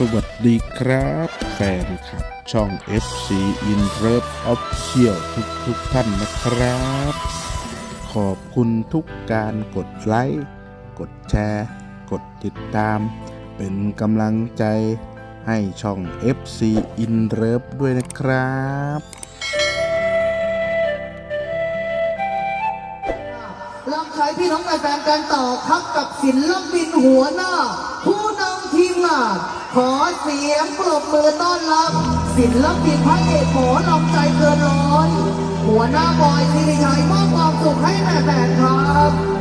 สวัสดีครับ แฟนคลับช่อง FC In Love Official ทุกทุกๆท่านนะครับ ขอบคุณทุกการกดไลค์ กดแชร์ กดติดตาม เป็นกำลังใจให้ช่อง FC In Love ด้วยนะครับรับใช้พี่น้องแฟนกันต่อครับกับศิลปินหัวหน้า ผู้นำทีมงาน ขอเสียงปรบมือต้อนรับ ศิลปินพระเอกหมอลำใจเกินร้อน หัวหน้าบอยสิริชัยมอบความสุขให้แม่แฟนครับ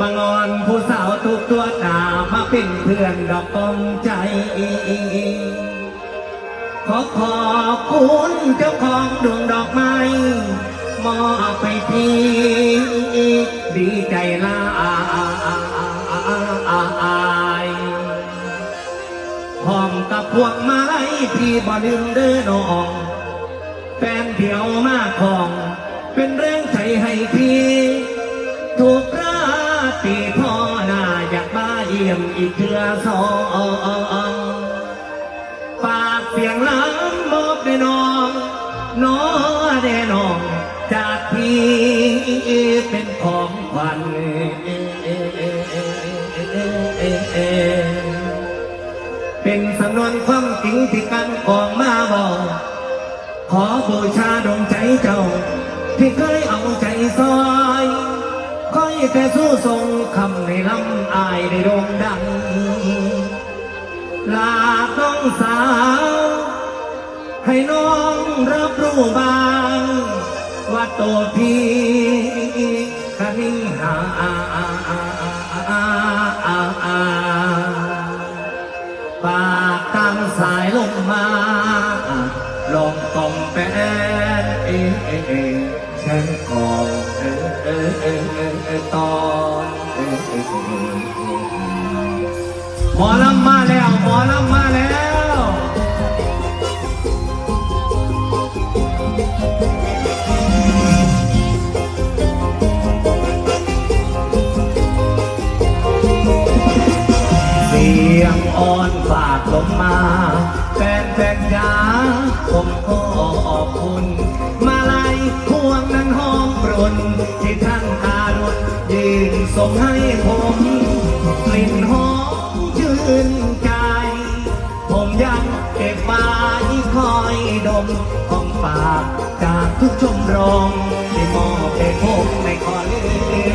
บางออนผู้สาวทุกตัวตามาเป็นเพื่อนดอกกองใจ ขอขอบคุณเจ้าของดวงดอกไม้มอบไปทีดีใจละอายพร้อมกับพวกไม้พี่บ่ลืมเด้อน้องแฟนเดียวมากของ เป็นเรื่องใจให้พี่ถูกร ลี่ยมอีกเทือสองฝากเสียงล้ำมอบได้น้องน้อได้น้อง จากพี่เป็นของขวัญเป็นสำนวนความจริงที่กันกองมาบอกขอบูชาดวงใจเจ้า ที่เคยเอาใจซอยคอย แต่สู้ทรงคำในลำอายในโด่งดัง ลาต้องสาว ให้น้องรับรู้บ้าง ว่าตัวพี่คนิ่งหาปากตามสายลมมา ลองกล่อมแป้นเอง ตอนหมอลำมาแล้วหมอลำมาแล้วเสียงอ่อนฝากลงมา ส่งให้ผมกลิ่นหอมชื่นใจ ผมยังเก็บไว้คอยดมของฝากจากทุกชมรมที่มอบให้ผมในขอลื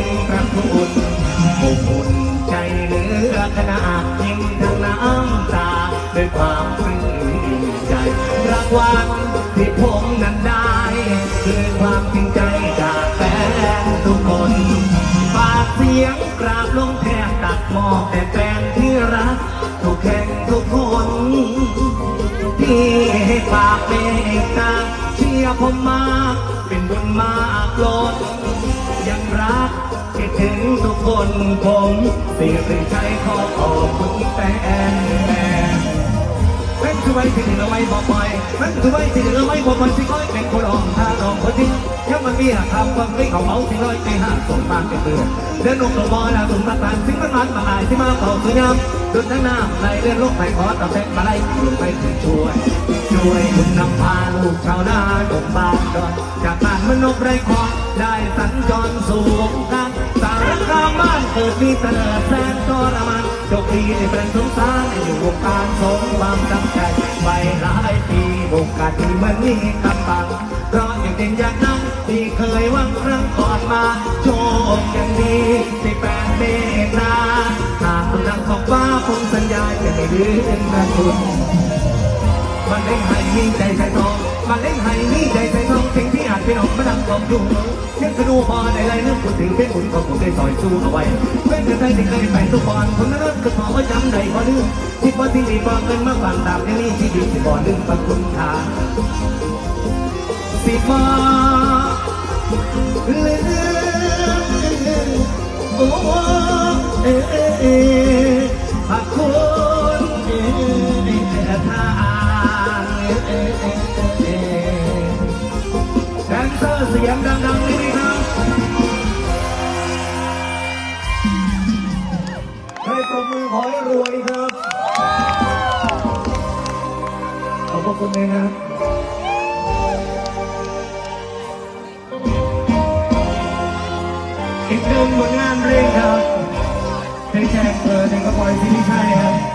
มพระคุณอบอุ่นใจเหลือขนาดยิ้มทั้งน้ำตาด้วยความปลื้มใจรางวัลที่ผมนั้นได้ คือความจริงใจจากแฟนทุกคนากเสียงกราบลงแทบตักหมอกแต่แฟนที่รัก ทุกแห่งทุกคนที่ให้ฝากเมตตาเชียร์ผมมา เป็นบุญมากล้นยังรักคิดถึงทุกคนผมเสียนใจขอขอบคุณแฟน ไว้ที่เหลือไว้บอกปล่อยมันคือไว้ที่เหลือไว้บอกปล่อยสิคอยเป็นคนออกทางออกคนที่ยังมันมีหักคำคว่าไม่เขาเมาสิลอยไปหาสมบานกันเบื่อเดินลงตัวบอลาสมบัติสิ่งมันมันมาอายที่มาเป่าสวยงามดุดทั้งน้ำไหลเลื่อนลงไปขอตะแบกมาไล่ลงไปถึงช่วย ช่วยคุณนำพาลูกชาวนาดงบานดอนจากบ้านมนกไรคอนได้สัญจรสู่วงารสารคามบ้านเกิดมีเตลิดแสนทรมานโชคดีที่เป็นสงสารอยู่วงการ ไปหลายปีโอกาสที่มันมีกำบังเพราะอย่างเด่นอย่างนั้นที่เคยหวังครั้งก่อนมา โชคยังดีที่แปลงเมตตาหากคุณดังของฟ้าคงสัญญาจะไม่ลืมนะคุณมันเล่นให้มีใจใส่ทองมันเล่นให้มีใจใส่ทอง เป็นออกมาดังกองดูยังกระดูมาในไรนึกพูดถึงเป็นหุ่นของผมได้ต่อยสู้เอาไว้ เป็นเธอได้ที่เคยไปทุกอนคนนั้นก็ขอว่าจำได้พอลืมที่พอที่ดีพอเงินมาฝังตางยังมีชีวิตที่บ่ลืมปัจจุบันทาสิมาเลือโอ้เอ ร์เสียงดังๆนี่ครับให้ปรบมือขอให้รวยครับ ขอบพระคุณเลยนะครับอีกหนึ่งผลงานเพลงครับเพลงแจ้งเกิดเพลงกระปอยสิริชัยครับ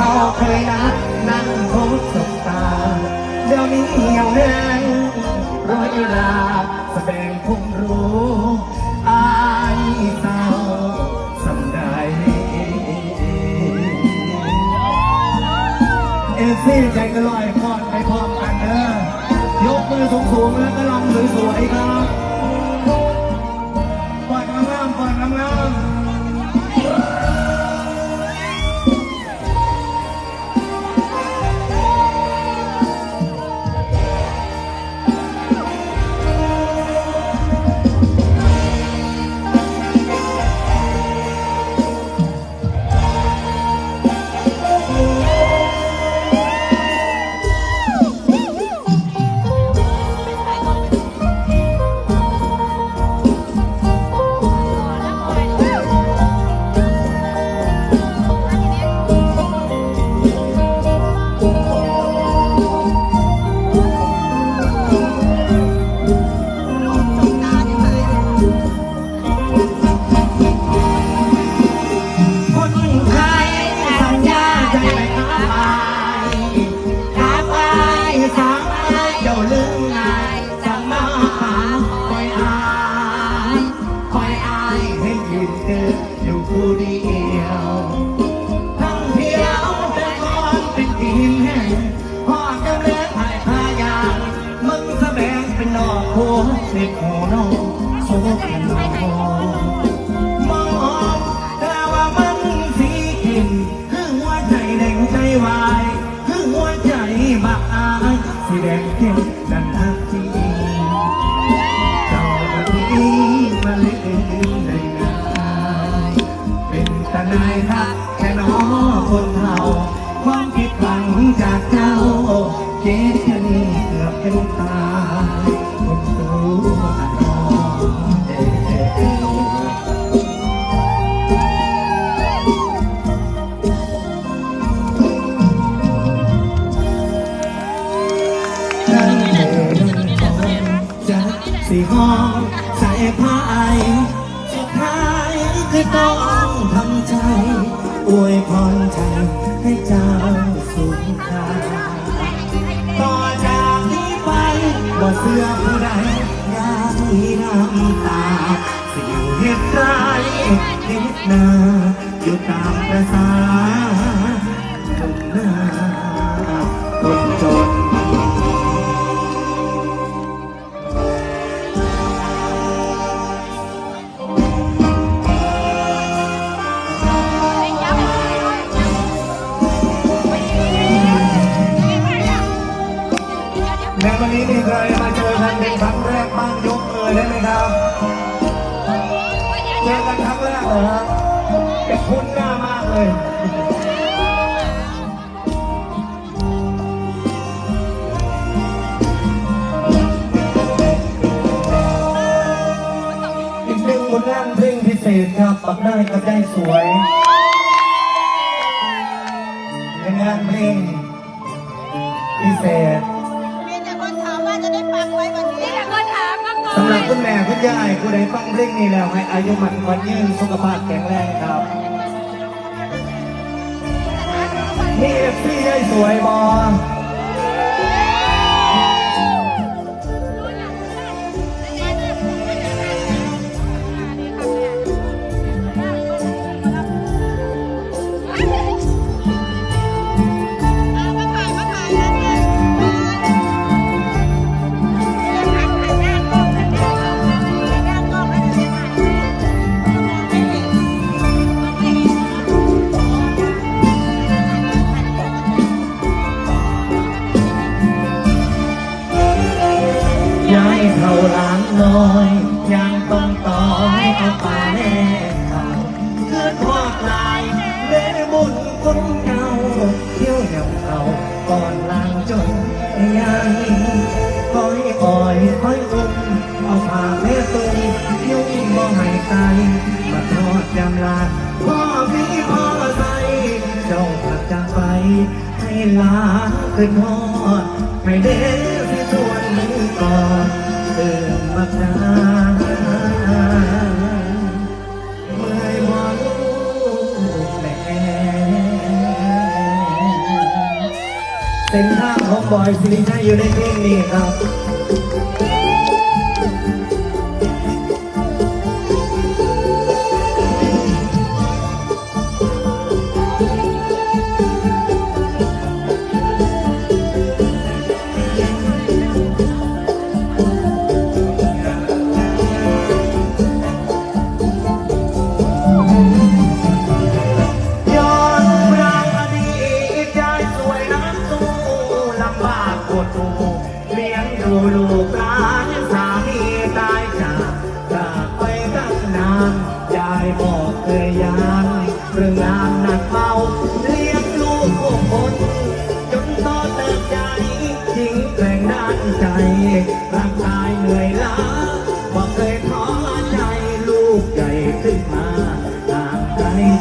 เฮาเคยนัดนั่งพบสบตา เดี๋ยวนี้เหี่ยวแห้งรอยเวลาแสดงคงรู้อายเศร้าสำใดเอฟซีใจก็ลอยพอดไปพร้อมกันเด้อยกมือสูงๆแล้วก็ลำสวยๆครับ สียชนีเกือบเป็นตาคนรู้ว่าน้องเด็กสีห้องใส่ผ้าไอสุดท้ายคือต้อง เฮ็ดนาอยู่ตามประสาหนุ่มนาคนจนในวันนี้มีใครมาเจอกันเป็นครั้งแรกบ้างยกมือได้ไหมครับ เจอกันครั้งแรกเหรอฮะเป็นคุ้นหน้ามากเลย อีกหนึ่งผลงานเพลงพิเศษครับปักได้ก็ได้สวยเป็นงานเพลงพิเศษ หรับคุณแม่คุณยายผู้ใดฟังเพลงนี้แล้วให้อายุมันคนยืนสุขภาพแข็งแรงครับนี่เอฟซีได้สวยบอ เอาป่าแน่เขาคือทอดลายเล่บุญคนเก่าเที่ยวเหย่ำเขาก่อนลางจนยังคอยอ่อยคอยอุ้มเอาผ้าแม่ตุงยุ่งบ่ให้ไกลมาทอดยำลาพ่อพี่พ่อใส่เจ้าผัดจากไปให้ลาขึ้นทอดให้เด็ บอยสิริชัยอยู่ในเพลงนี้ครับ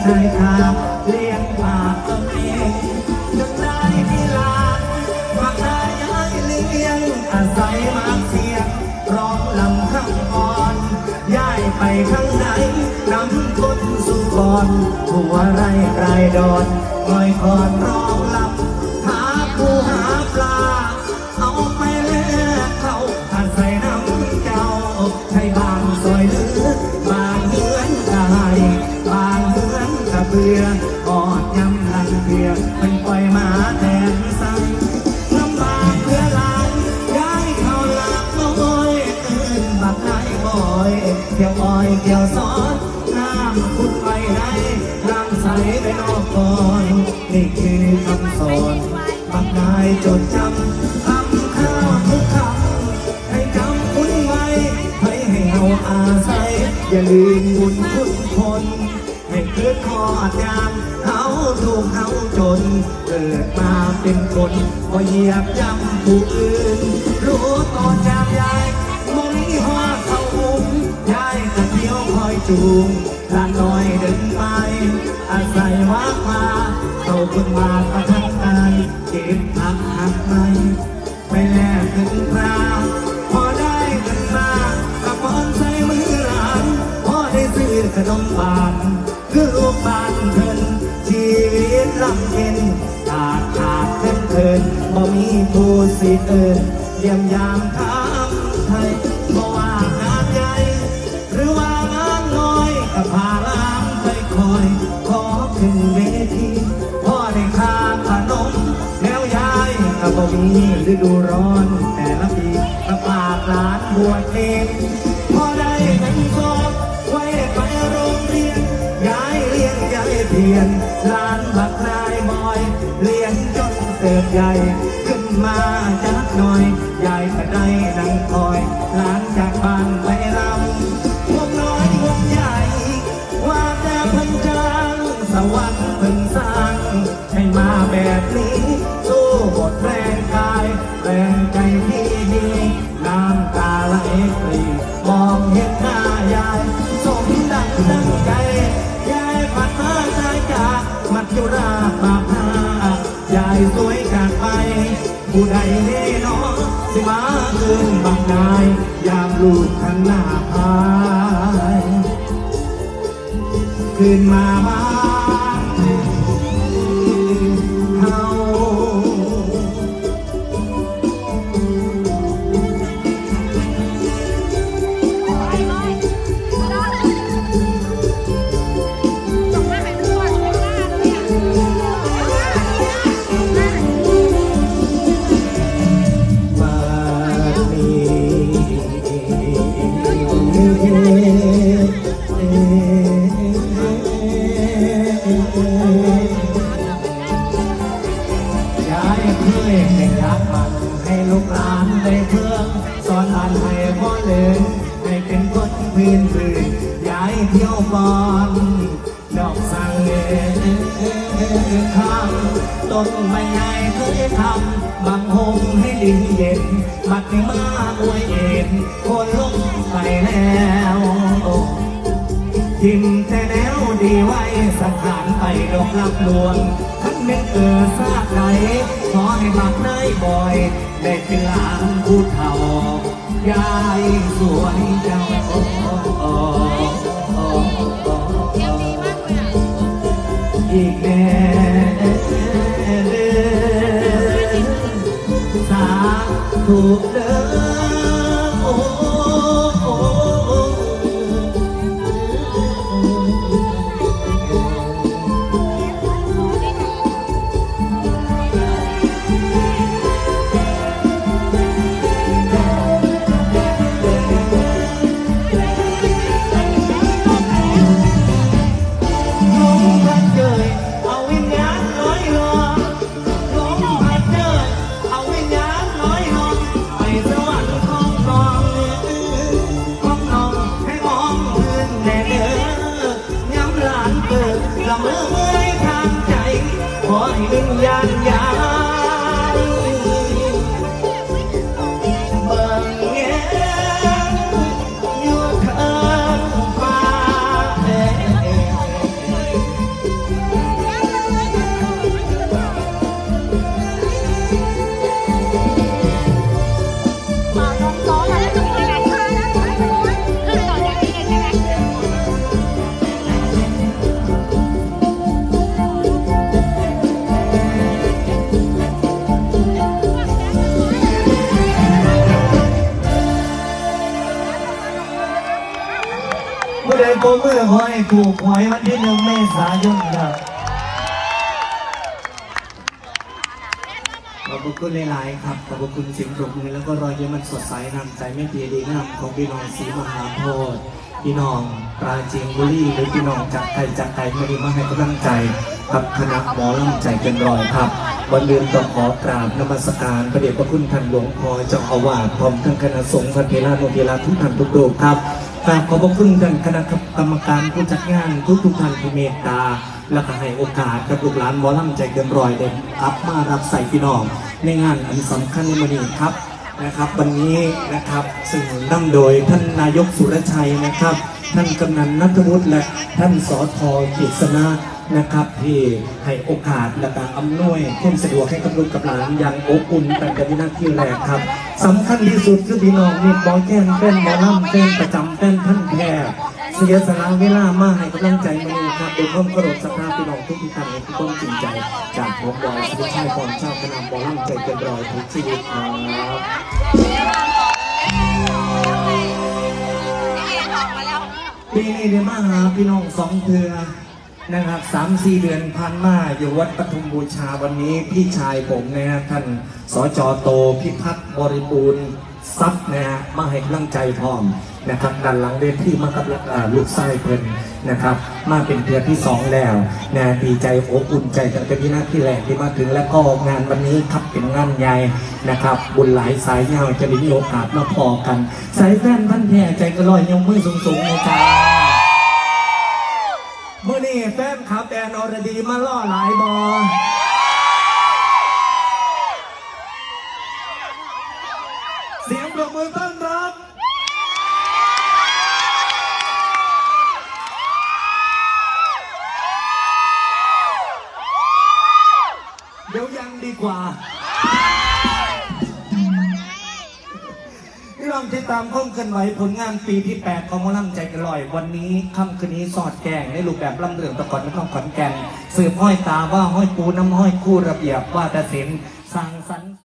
ใจชายคาเลี้ยงปากตัวเองจนได้ที่ลานฝากได้ย้เลี้ยง อาศัยมากเสียง ร้องลำข้างอ่อนย้ายไปข้างไหนนำคนสู่ก่อนหัวไรไรดอนคอยคอนร้อง ยำลังเบียเป็นปล่อยหมาแทนสั่งลำบากเพื่อหลานย้ายเขาหลักน้อยตื่นบักไห้บ่อยเที่ยวอ้อยเที่ยวสอนน้ำคุณไปไหนน้ำใสไปนอกก่อนนี่คือคำสอนบักนายจดจำคำข้าวทุกคำให้จำคุณไว้ให้ให้เฮาอาศัยอย่าลืมบุญคุณคนให้เกิดขอดยามเขา ถูกเอาจน เกิดมาเป็นคนก็เหยียบย่ำผู้อื่น รู้ตอนยามยายมองหัวเขาอุ้มยายตะเกียวคอยจูงลานน้อยเดินไปอาศัยวักมาเขาเพิ่งมา ผู้สิเอินเยี่ยมยามถามไทยเพราะว่างานใหญ่ หรือว่างานน้อยกับพาลามไปคอย ขอขึ้นเวทีพ่อได้ค่าขนมแล้วยายก็บ่มีฤดูร้อนแต่ละปีก็ฝากหลานบวชเองพ่อได้เงินสอบไว้ไปโรงเรียนยายเลี้ยงยายเพียนหลานบักนายบอย เลี้ยงจนเติบใหญ่ นายยามลูกข้างหน้าพายขึ้นมาบ้า ย ให้บักเนยบ่อยได้เป็นหลานผู้เฒ่ายายสวยเจ้าโอ้โอ้โอ้โอ้เอวดีมากเลยอะอีกแน่เด้อสาธุเถูกหวยวันที่หนึ่งเมษายนครับขอบคุณหลายๆครับ ขอบคุณเสิ่งปรบมือแล้วก็รอยยิ้มมันสดใสนำใจไม่เพียดีงามของพี่น้องศรีมหาโพธิ์พี่น้องปราจีนบุรีหรือพี่น้องจากไกลจากไกลไม่ได้มาให้กำลังใจ กับคณะหมอลำใจเกินร้อยครับ วันเดือนต้องขอกราบนมัสการพระเดชพระคุณท่านหลวงพ่อเจ้าอาวาสพร้อมทั้งคณะสงฆ์พระเทรานุเทราทุกท่านทุกรูปครับกราบขอบพระคุณท่านคณะกรรมการผู้จัดงานทุกทุกท่านที่เมตตา และก็ให้โอกาสกับลูกหลานหมอลำใจเกินรอยเด็รับมารับใส่พี่น้อง ในงานอันสำคัญในวันนี้ครับนะครับวันนี้นะครับซึ่งนำโดยท่านนายกสุรชัยนะครับ ท่านกำนันนัทวุฒิและท่านสอทอกิษณะ นะครับที่ให้โอกาสและการอำนวยความสะดวกให้กับลูกกับหลานอย่างอบอุ่นแต่ในวินาทีแรกครับสำคัญที่สุดคือพี่น้องมีบอลแก้นเป็นบอลล่ำเป็นประจำเป็นท่านแท้เสียสละเวลามาให้กำลังใจมาเลยครับโดยความเคารพศรัทธาพี่น้องทุกท่านในทุกความจริงใจ จากผมบอยสุดท้ายก่อนเจ้าคณะบอลล่ำใจเกินร้อยทุกชีวิตครับปีนี้เนี่ยมาหาพี่น้องสองเทือ นะครับสามสี่เดือนผ่านมาอยู่วัดปทุมบูชาวันนี้พี่ชายผมนะฮะท่านสจโตพิพัฒน์บริบูรณ์ทรัพย์นะฮะมาให้กำลังใจพร้อมนะครับด้านหลังเวทีมากับลูกไส้เพิ่นนะครับ มาเป็นเทือที่สองแล้วนะดีใจอบอุ่นใจตั้งแต่ที่น้าที่แรกที่มาถึงแล้วก็งานวันนี้ครับเป็นงานใหญ่นะครับ บุญหลายสายยาวจะได้มีโอกาสมาพอกัน สายแฟนพันแท้ใจก็ลอยยงมือสูงๆนะจ๊ะ นี้แฟนขับแอนอรดีมาล่อหลายบอ ติดตามข้อมกันไหวผลงานปีที่ 8 ของหมอลำใจกระลอย วันนี้ค่ำคืนนี้สอดแกงในรูปแบบลำเรืองตะกอนนครขอนแก่นสืบห้อยตาว่าห้อยปูน้ำห้อยคู่ระเบียบว่าแต่ศิลป์สร้างสรรค์